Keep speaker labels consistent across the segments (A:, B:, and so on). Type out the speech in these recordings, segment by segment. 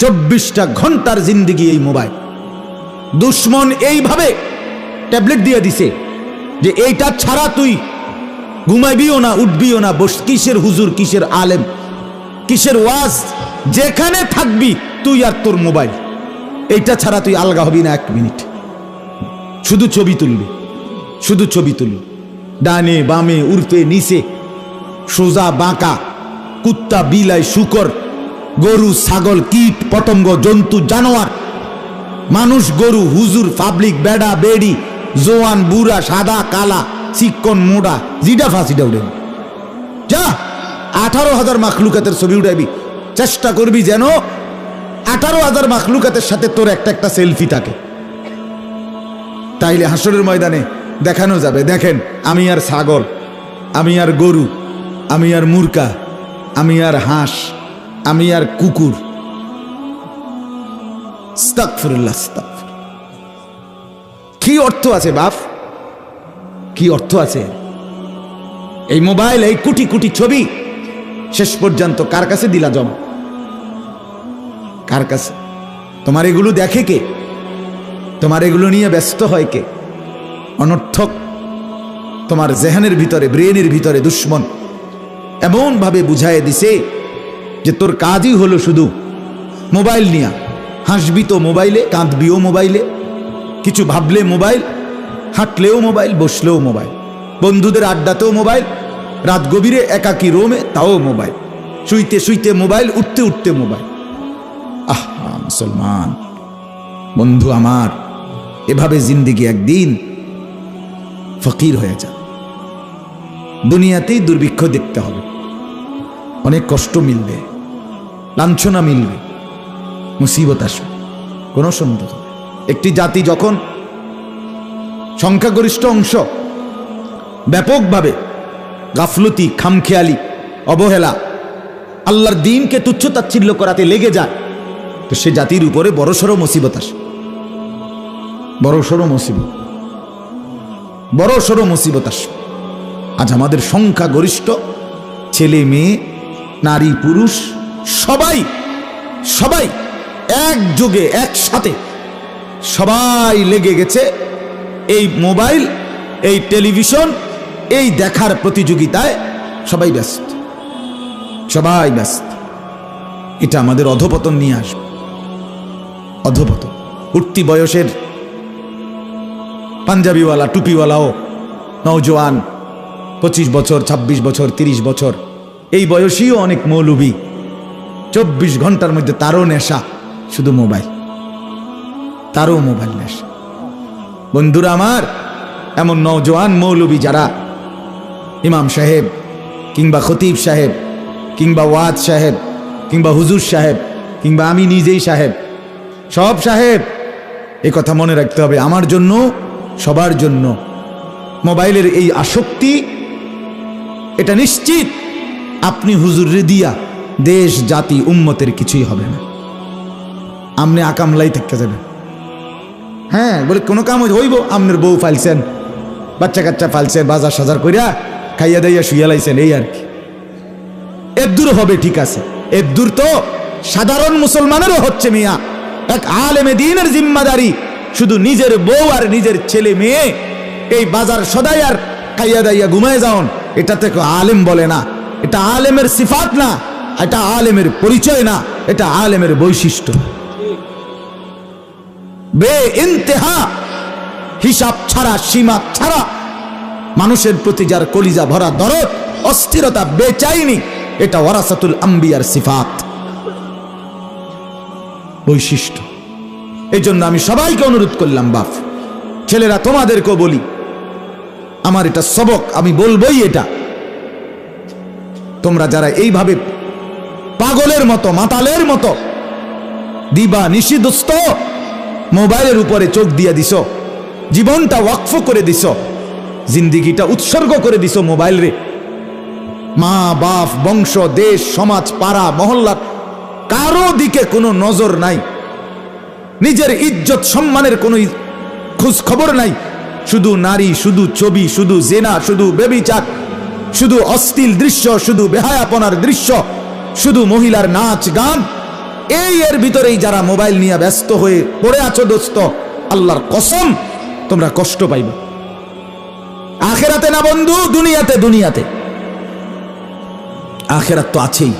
A: চব্বিশটা ঘণ্টার জিন্দিগি এই মোবাইল। দুশ্মন এইভাবে ট্যাবলেট দিয়ে দিছে যে এইটা ছাড়া তুই ঘুমাইবিও না, উঠবিও না, বস, কিসের হুজুর, কিসের আলেম, কিসের ওয়াজ, যেখানে থাকবি তুই আর তোর মোবাইল। এইটা ছাড়া তুই আলগা হবি না এক মিনিট। শুধু ছবি তুলবি, শুধু ছবি তুলবি। ডানে, বামে উড়তে নিচে, সোজা, বাঁকা, কুত্তা, বিলাই, শুকর গরু, ছাগল, কীট, পতঙ্গ, জন্তু, জানোয়ার। মানুষ, গরু, হুজুর, পাবলিক, বেড়া, বেড়ি, জোয়ান, বুড়া, সাদা, কালা চিকন মোড়া, জিডা ফাঁসিটা উঠে যা, আঠারো হাজার মাখলুকাতের ছবি উঠাবি চেষ্টা করবি যেন আঠারো হাজার মাখলুকাতের সাথে তোর একটা একটা সেলফি থাকে। তাইলে হাসরের ময়দানে দেখানো যাবে। দেখেন, আমি আর ছাগল, আমি আর গরু, আমি আর মুরকা আমি আর হাঁস। আমি আর কুকুর। কি অর্থ আছে বাপ? কি অর্থ আছে? এই মোবাইল, এই কোটি কোটি ছবি, শেষ পর্যন্ত কার কাছে দিলা জমা? কার কাছে? তোমার এগুলো দেখে কে? তোমার এগুলো নিয়ে ব্যস্ত হয় কে? অনর্থক। তোমার জেহানের ভিতরে, ব্রেনের ভিতরে দুশ্মন। এমনভাবে বুঝায় দিছে যে তোর কাজই হলো শুধু মোবাইল নিয়া। হাসবি তো মোবাইলে, কাঁদবিও মোবাইলে। কিছু ভাবলে মোবাইল, হাঁটলেও মোবাইল, বসলেও মোবাইল। বন্ধুদের আড্ডাতেও মোবাইল, রাত গভীরে একাকি রোমে তাও মোবাইল। শুইতে শুইতে মোবাইল, উঠতে উঠতে মোবাইল। আহ মুসলমান। বন্ধু আমার, এভাবে জিন্দিগি একদিন ফকির হয়ে যা। দুনিয়াতেই দুর্ভিক্ষ দেখতে হবে। অনেক কষ্ট মিলবে। লাঞ্ছনা মিলবে। মুসিবত আসবে। কোনো সন্দেহ একটি জাতি যখন সংখ্যাগরিষ্ঠ অংশ, ব্যাপকভাবে গাফলতি, খামখেয়ালি, অবহেলা, আল্লাহর দিনকে তুচ্ছতাচ্ছিল্য করাতে লেগে যায়, তো সে জাতির উপরে বড়সড় মুসিবত আসে। বড়সড় মুসিবত। বড়সড় মুসিবত আসে। আজ আমাদের সংখ্যাগরিষ্ঠ ছেলে মেয়ে নারী পুরুষ সবাই সবাই একযোগে, একসাথে সবাই লেগে গেছে এই মোবাইল, এই টেলিভিশন, এই দেখার প্রতিযোগিতায় সবাই ব্যস্ত সবাই ব্যস্ত। এটা আমাদের অধপতন নিয়ে আসবে, অধপতন। উঠতি বয়সের পাঞ্জাবিওয়ালা, টুপিওয়ালাও নৌজওয়ান পঁচিশ বছর ২৬ বছর ৩০ বছর, এই বয়সীও অনেক মৌলবী। চব্বিশ ঘণ্টার মধ্যে তারও নেশা, শুধু মোবাইল। তারও মোবাইল নেশা। বন্ধুরা আমার, এমন নৌজওয়ান মৌলবী যারা ইমাম সাহেব কিংবা খতিব সাহেব কিংবা ওয়াদ সাহেব কিংবা হুজুর সাহেব কিংবা আমি নিজেই সাহেব, সব সাহেব, এ কথা মনে রাখতে হবে আমার জন্য, সবার জন্য। মোবাইলের এই আসক্তি, এটা নিশ্চিত, আপনি হুজুরে দিয়া দেশ, জাতি, উম্মতের কিছুই হবে না। আপনি আকামলাই থাকতে যাবেন হ্যাঁ বলে কোনো কাম হইব আপনার বউ ফাইলছেন বাচ্চা কাচ্চা ফাইলছেন বাজার সাজার করিয়া খাইয়া দাইয়া শুইয়া লাইছেন, এই আর কি। এর দূর হবে, ঠিক আছে। এর দূর তো সাধারণ মুসলমানেরও হচ্ছে মিয়া। এক আলেমে দিনের জিম্মাদারি, শুধু নিজের বউ আর নিজের ছেলে মেয়ে, এই বাজার সদাই আর খাইয়া দাইয়া ঘুমায় যাওন এটা থেকে আলেম বলে না। এটা আলেমের সিফাত না। এটা আলেমের পরিচয় না, এটা আলেমের বৈশিষ্ট্য। বে ইন্তেহা হিসাব ছাড়া, সীমা ছাড়া, মানুষের প্রতি যার কলিজা ভরা দরদ, অস্থিরতা বেচাইনি, এটা ওয়ারাসাতুল আম্বিয়ার সিফাত। বৈশিষ্ট্য। এই জন্য আমি সবাইকে অনুরোধ করলাম, বাপ, ছেলেরা তোমাদেরকেও বলি, আমার এটা সবক, আমি বলবই এটা। তোমরা যারা এইভাবে পাগলের মতো, মাতালের মতো। দিবা নিষিদস্ত মোবাইলের উপরে চোখ দিয়ে দিছ। জীবনটা ওয়াকফ করে দিছ। জিন্দিগিটা উৎসর্গ করে দিছ মোবাইল রে মা, বাপ, বংশ, দেশ, সমাজ, পাড়া, মহল্লা, কারও দিকে কোনো নজর নাই। নিজের ইজ্জত, সম্মানের কোনো খোঁজ খবর নাই। শুধু নারী, শুধু ছবি, শুধু জেনা, শুধু বেবিচার, শুধু অশ্লীল দৃশ্য, শুধু বেহায়াপনার দৃশ্য। শুধু মহিলার নাচ গান, এই এর ভিতরেই যারা মোবাইল নিয়ে ব্যস্ত হয়ে পড়ে আছো দোস্ত, আল্লাহর কসম, তোমরা কষ্ট পাইবে। আখেরাতে না বন্ধু, দুনিয়াতে দুনিয়াতে। আখেরাত তো আছেই।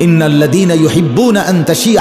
A: ইন্নাল্লাদিনা ইউহিব্বুনা আন তাশিআ